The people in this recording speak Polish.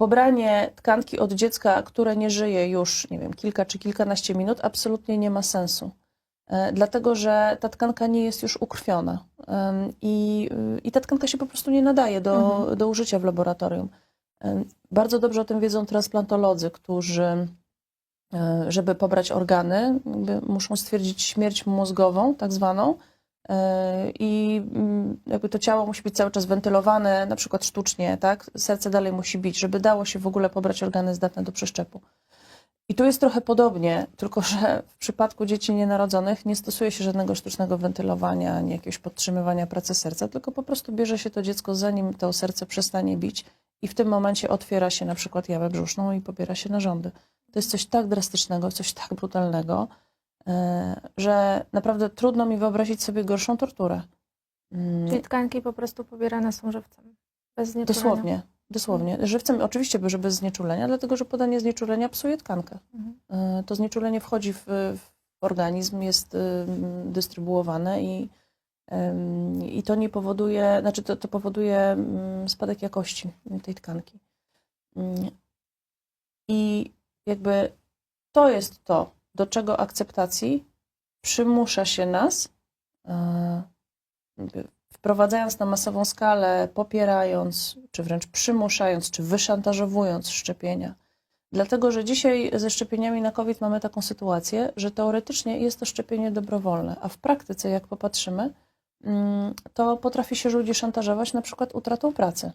pobranie tkanki od dziecka, które nie żyje już, nie wiem, kilka czy kilkanaście minut, absolutnie nie ma sensu. E, Dlatego, że ta tkanka nie jest już ukrwiona i, y, i ta tkanka się po prostu nie nadaje do, Mhm. do użycia w laboratorium. Bardzo dobrze o tym wiedzą transplantolodzy, którzy, e, żeby pobrać organy, muszą stwierdzić śmierć mózgową, tak zwaną, i mm, jakby to ciało musi być cały czas wentylowane, na przykład sztucznie, tak? Serce dalej musi bić, żeby dało się w ogóle pobrać organy zdatne do przeszczepu. I tu jest trochę podobnie, tylko że w przypadku dzieci nienarodzonych nie stosuje się żadnego sztucznego wentylowania, ani jakiegoś podtrzymywania pracy serca, tylko po prostu bierze się to dziecko, zanim to serce przestanie bić i w tym momencie otwiera się na przykład jamę brzuszną i pobiera się narządy. To jest coś tak drastycznego, coś tak brutalnego, e, że naprawdę trudno mi wyobrazić sobie gorszą torturę. Mm, Czyli tkanki po prostu pobierane są żywcem. Bez znieczulenia. Dosłownie, dosłownie. Żywcem oczywiście, że bez znieczulenia, dlatego że podanie znieczulenia psuje tkankę. Mhm. Y, To znieczulenie wchodzi w, w organizm, jest dystrybuowane i, i to nie powoduje, znaczy to, to powoduje spadek jakości tej tkanki. Mm. I jakby to jest to, do czego akceptacji przymusza się nas, jakby wprowadzając na masową skalę, popierając, czy wręcz przymuszając, czy wyszantażowując szczepienia. Dlatego, że dzisiaj ze szczepieniami na COVID mamy taką sytuację, że teoretycznie jest to szczepienie dobrowolne, a w praktyce, jak popatrzymy, mm, to potrafi się ludzi szantażować na przykład utratą pracy.